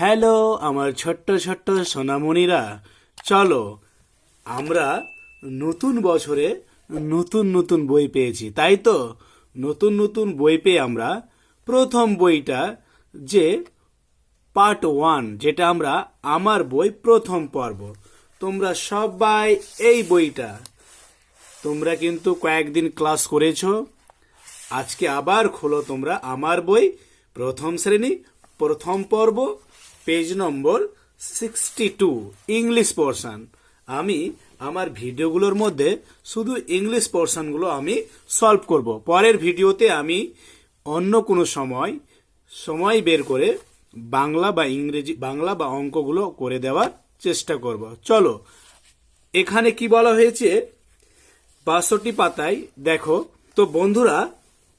Hello, আমার ছোট্ট ছোট্ট সোনামণিরা। চলো, আমরা নতুন বছরে নতুন নতুন বই পেয়েছি, তাই তো? নতুন নতুন বই পেয়ে আমরা প্রথম বইটা যে পার্ট ওয়ান, যেটা আমরা আমার বই প্রথম পর্ব। তোমরা সবাই এই বইটা। তোমরা কিন্তু কয়েকদিন ক্লাস করেছ। আজকে আবার খোলো তোমরা আমার বই, প্রথম শ্রেণি, প্রথম পর্ব। Page number sixty two English portion আমি আমার ভিডিওগুলোর মধ্যে শুধু ইংলিশ পোর্শনগুলো আমি সলভ করব। পরের ভিডিওতে আমি অন্য কোনো সময় সময় বের করে বাংলা বা ইংরেজি, বাংলা বা অঙ্কগুলো করে দেওয়ার চেষ্টা করব। চলো, এখানে কি বলা হয়েছে? বাষট্টি পাতায় দেখো। তো বন্ধুরা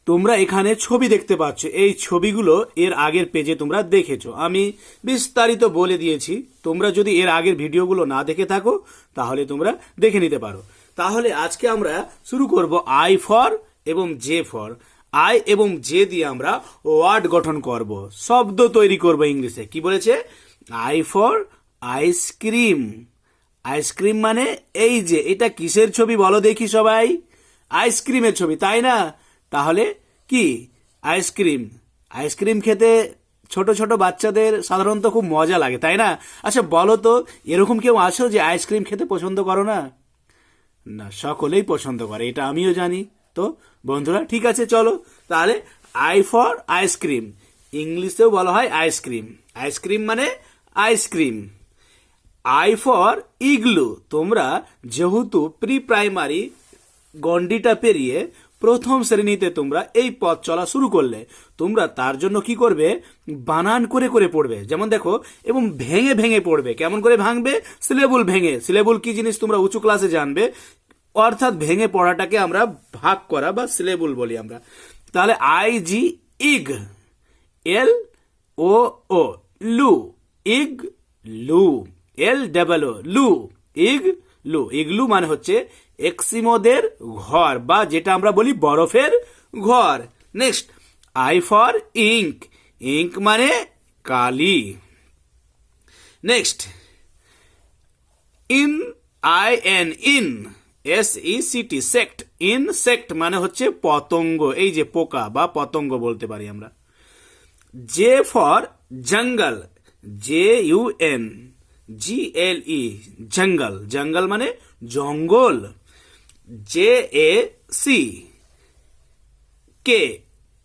তোমরা এখানে ছবি দেখতে পাচ্ছ। এই ছবিগুলো এর আগের পেজে তোমরা দেখেছ। আমি বিস্তারিত বলে দিয়েছি। তোমরা যদি এর আগের ভিডিওগুলো না দেখে থাকো, তাহলে তোমরা দেখে নিতে পারো। তাহলে আজকে আমরা শুরু করব আই ফর এবং জে ফর। আই এবং জে দিয়ে আমরা ওয়ার্ড গঠন করব। শব্দ তৈরি করব ইংলিশে। কি বলেছে? I for ice cream. আইসক্রিম মানে এই যে, এটা কিসের ছবি বলো দেখি সবাই? আইসক্রিমের ছবি, তাই না? তাহলে কি? আইসক্রিম। আইসক্রিম খেতে ছোট ছোট বাচ্চাদের সাধারণত খুব মজা লাগে, তাই না? আচ্ছা বলো তো, এরকম কেউ আছো যে আইসক্রিম খেতে পছন্দ করো না? না, সকলেই পছন্দ করে, এটা আমিও জানি। তো, বন্ধুরা, ঠিক আছে, চলো। তাহলে, আই ফর আইসক্রিম। ইংলিশেও বলা হয় আইসক্রিম। আইসক্রিম মানে ice cream. I for igloo. তোমরা যেহেতু প্রি প্রাইমারি গন্ডিটা পেরিয়ে প্রথম শ্রেণীতে তোমরা এই পথ চলা শুরু করলে, তোমরা তার জন্য কি করবে? বানান করে করে পড়বে। যেমন দেখো, এবং ভেঙে ভেঙে পড়বে। কেমন করে ভাঙবে? সিলেবুল ভেঙে। সিলেবুল কি জিনিস তোমরা উঁচু ক্লাসে জানবে? অর্থাৎ ভেঙে পড়াটাকে আমরা ভাগ করা বা সিলেবুল বলি আমরা। তাহলে আই জি ইগ, এল ও ও, লু, ইগ, লু, এল ডাবল ও, লু, ইগ লু ইগলু মানে হচ্ছে এক্সিমোদের ঘর বা যেটা আমরা বলি বরফের ঘর। Next I for ink ink মানে কালি। Next in I N in S E C T sect insect মানে হচ্ছে পতঙ্গ, এই যে পোকা বা পতঙ্গ বলতে পারি আমরা। J for jungle J U N G L E jungle. Jungle মানে জঙ্গল। J A C K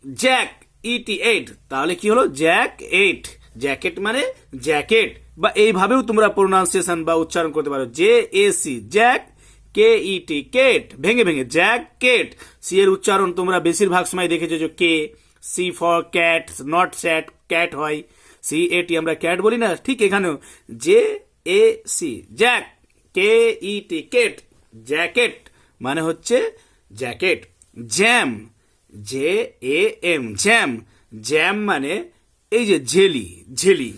jack E T eight তাহলে কি হলো? জ্যাক এইট জ্যাকেট মানে জ্যাকেট বা এইভাবেও তোমরা প্রোনাউন্সিয়েশন বা উচ্চারণ করতে পারো। J A C jack K E T ket ভেঙে ভেঙে জ্যাক কেট সি এর উচ্চারণ তোমরা বেশিরভাগ সময় দেখেছ যে কে C for cat not sat cat হয়। সি এ টি আমরা ক্যাট বলি না, ঠিক এখানেও। J A C jack K E T ket jacket মানে হচ্ছে jacket jam J A M jam jam মানে এই যে jelly jelly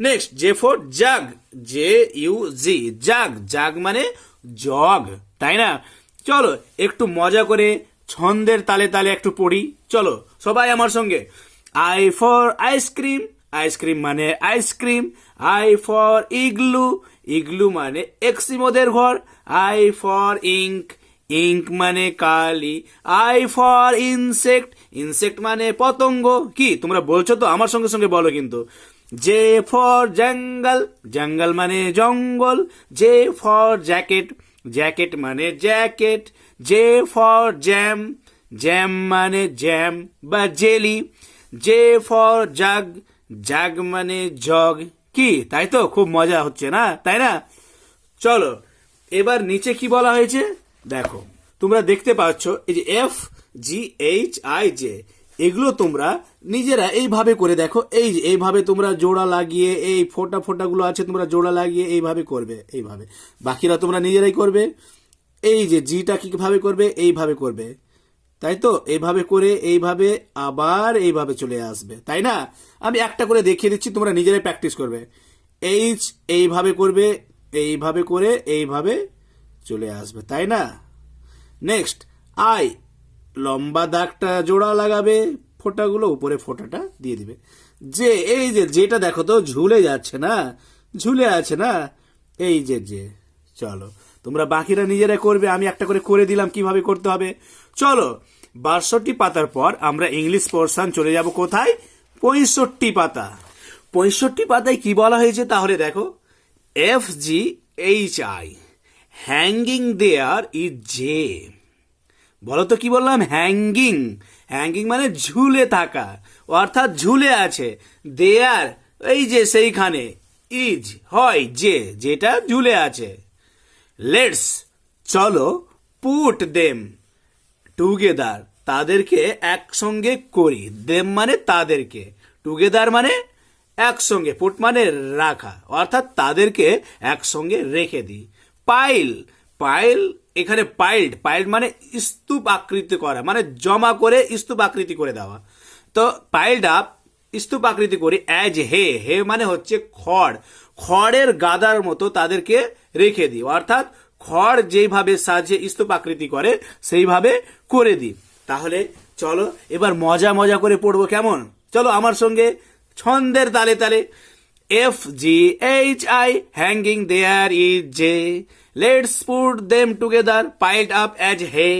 next J for jug J U G jug jug মানে জগ তাই না? চলো, একটু মজা করে ছন্দের তালে তালে একটু পড়ি। চলো, সবাই আমার সঙ্গে। I for ice cream ice cream মানে ice cream I for igloo igloo মানে এক্সিমোদের ঘর আই ফর ইঙ্ক ইঙ্ক মানে কালি আই ফর ইনসেক্ট ইনসেক্ট মানে পতঙ্গ, কি তোমরা বলছো তো? আমার সঙ্গে সঙ্গে বলো কিন্তু। জে ফর জঙ্গল জঙ্গল মানে জঙ্গল জে ফর জ্যাকেট জ্যাকেট মানে jacket J for jam jam মানে জ্যাম বা jelly J for jug jug মানে জগ। কি? তাই তো? খুব মজা হচ্ছে না? তাই না? চলো, এবার নিচে কি বলা হয়েছে? দেখো, তোমরা দেখতে পাচ্ছ এই যে F G H I J এগুলো তোমরা নিজেরা এইভাবে করে দেখো। এই যে, এইভাবে তোমরা জোড়া লাগিয়ে, এই ফোটা ফোটাগুলো আছে, তোমরা জোড়া লাগিয়ে এইভাবে করবে, এইভাবে। বাকিরা তোমরা নিজেরাই করবে। এই যে জিটা কীভাবে করবে? এইভাবে করবে। তাই তো? এইভাবে করে, এইভাবে আবার এইভাবে চলে আসবে, তাই না? আমি একটা করে দেখিয়ে দিচ্ছি, তোমরা নিজেরাই প্র্যাকটিস করবে। এইচ এইভাবে করবে, এইভাবে করে, এইভাবে চলে আসবে, তাই না? নেক্সট আই, লম্বা দাগটা জোড়া লাগাবে, ফোঁটাগুলো উপরে ফোঁটাটা দিয়ে দিবে। যে, এই যে, যেটা দেখো তো, ঝুলে যাচ্ছে না? ঝুলে আছে না? এই যে যে, চলো। তোমরা বাকিরা নিজেরা করবে, আমি একটা করে করে দিলাম, কীভাবে করতে হবে? চলো, বাষট্টি পাতার পর আমরা ইংলিশ পোর্শন চলে যাব কোথায়? পঁয়ষট্টি পাতা। পঁয়ষট্টি পাতায় কি বলা হয়েছে তাহলে দেখো F G H I hanging there is J বলো তো কি বললাম? হ্যাঙ্গিং হ্যাঙ্গিং মানে ঝুলে থাকা, অর্থাৎ ঝুলে আছে। দেয়ার এই যে সেইখানে ইজ হয়, যে, যেটা ঝুলে আছে। লেটস, চলো পুট দেম। টুগেদার, তাদেরকে একসঙ্গে করি। দেম মানে তাদেরকে। টুগেদার মানে একসঙ্গে, পুট মানে রাখা। অর্থাৎ তাদেরকে একসঙ্গে রেখে দিই। পাইল পাইল, এখানে পাইল্ড পাইল্ড মানে স্তূপ আকৃতি করা মানে জমা করে স্তূপ আকৃতি করে দেওয়া। তো পাইল্ড আপ, স্তূপ আকৃতি করি, অ্যাজ হে হে মানে হচ্ছে খড়। খড়ের গাদার মতো তাদেরকে রেখে দিই। অর্থাৎ খড় যেইভাবে সাজে স্তূপ আকৃতি করে, সেইভাবে করে দিই। তাহলে চলো, এবার মজা মজা করে পড়ব কেমন? চলো আমার সঙ্গে ছন্দের তালে তালে। F G H I hanging there is J let's put them together piled up as hey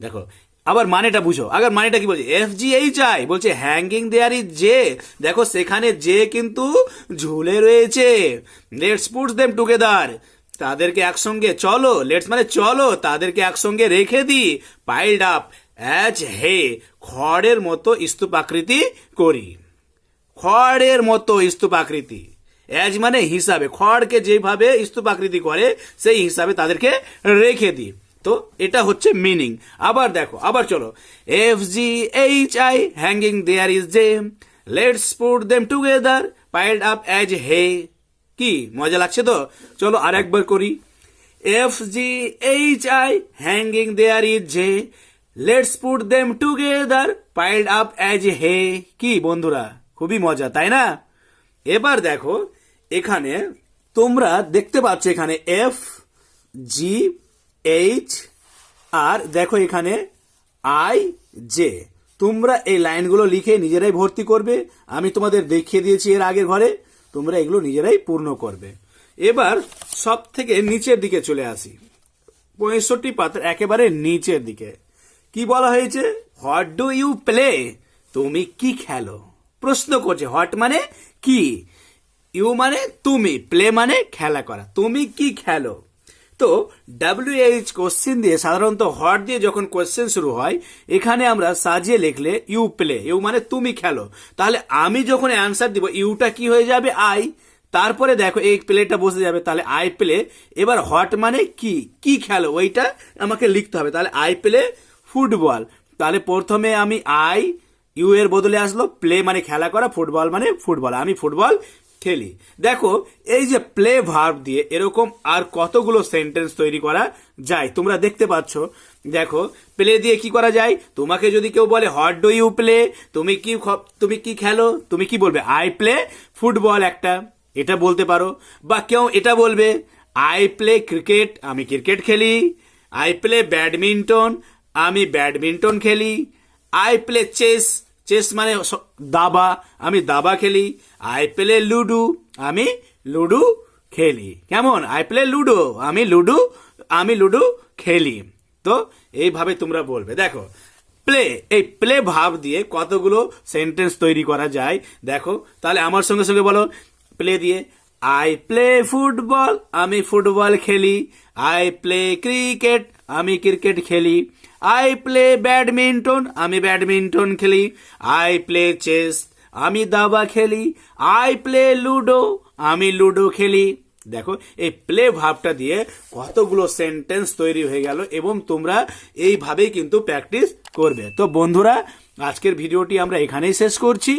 দেখো আবার মানেটা বুঝো। আবার মানেটা কি বলছে? এফ জি এইচ আই বলছে হ্যাঙ্গিং দেয়ার ইজ জে দেখো, সেখানে জে কিন্তু ঝুলে রয়েছে। লেটস পুট দেম টুগেদার তাদেরকে একসঙ্গে চলো লেটস মানে চলো, তাদেরকে একসঙ্গে রেখে দিই পাইল্ড আপ অ্যাজ হে খড়ের মতো স্তূপ আকৃতি করি। খড়ের মতো স্তূপ আকৃতি। অ্যাজ মানে হিসাবে। খড়কে যেভাবে স্তূপ আকৃতি করে, সেই হিসাবে তাদেরকে রেখে দিই তো এটা হচ্ছে মিনিং আবার দেখো, আবার চলো। F G H I hanging there is J let's put them together piled up as hey কি, মজা লাগছে তো? চলো আর একবার করি। F G H I hanging there is J let's put them together piled up as hey কি বন্ধুরা, খুবই মজা, তাই না? এবার দেখো, এখানে তোমরা দেখতে পাচ্ছ এখানে এফ জি এইচ আর দেখো এখানে আই জে তোমরা এই লাইনগুলো লিখে নিজেরাই ভর্তি করবে। আমি তোমাদের দেখিয়ে দিয়েছি এর আগের ঘরে। তোমরা এগুলো নিজেরাই পূর্ণ করবে। এবার সব থেকে নিচের দিকে চলে আসি। পঁয়ষট্টি পাতার একেবারে নিচের দিকে। কি বলা হয়েছে? হোয়াট ডু ইউ প্লে তুমি কি খেলো? প্রশ্ন করছে হোয়াট মানে কি? ইউ মানে তুমি। প্লে মানে খেলা করা। তুমি কি খেলো? তো ডাব্লিউ এইচ কোশ্চেন দিয়ে সাধারণত হট দিয়ে যখন কোশ্চেন শুরু হয়, এখানে আমরা সাজিয়ে লিখলে ইউ প্লে ইউ মানে তুমি খেলো। তাহলে আমি যখন অ্যান্সার দিব ইউটা কি হয়ে যাবে? আই তারপরে দেখো এই প্লেটা বসে যাবে। তাহলে আই প্লে এবার হট মানে কি? কি খেলো? ওইটা আমাকে লিখতে হবে। তাহলে আই প্লে ফুটবল তাহলে প্রথমে আমি আই ইউ এর বদলে আসলো। প্লে মানে খেলা করা ফুটবল মানে ফুটবল আমি ফুটবল খেলি। দেখো, এই যে প্লে ভার্ব দিয়ে এরকম আর কতগুলো সেন্টেন্স তৈরি করা যায়, তোমরা দেখতে পাচ্ছ। দেখো প্লে দিয়ে কি করা যায়? তোমাকে যদি কেউ বলে হট ডু ইউ প্লে তুমি কি তুমি কি খেলো? তুমি কি বলবে আই প্লে ফুটবল একটা। এটা বলতে পারো। বা কেউ এটা বলবে আই প্লে ক্রিকেট আমি ক্রিকেট খেলি। আই প্লে ব্যাডমিন্টন আমি ব্যাডমিন্টন খেলি। আই প্লে চেস চেস মানে দাবা। আমি দাবা খেলি, আই প্লে লুডু। আমি লুডু খেলি। কেমন? I play ludo. আমি লুডু আমি লুডু খেলি। তো এইভাবে তোমরা বলবে। দেখো, প্লে, এই প্লে ভাব দিয়ে কতগুলো সেন্টেন্স তৈরি করা যায়, দেখো। তাহলে আমার সঙ্গে সঙ্গে বলো। প্লে দিয়ে আই প্লে ফুটবল আমি ফুটবল খেলি। আই প্লে ক্রিকেট আমি ক্রিকেট খেলি। আই প্লে ব্যাডমিন্টন আমি ব্যাডমিন্টন খেলি। আই প্লে চেস আমি দাবা খেলি। আই প্লে লুডো আমি লুডো খেলি। দেখো, এই প্লে ভাবটা দিয়ে কতগুলো সেন্টেন্স তৈরি হয়ে গেল এবং তোমরা এইভাবেই কিন্তু প্র্যাকটিস করবে। তো বন্ধুরা, আজকের ভিডিওটি আমরা এখানেই শেষ করছি।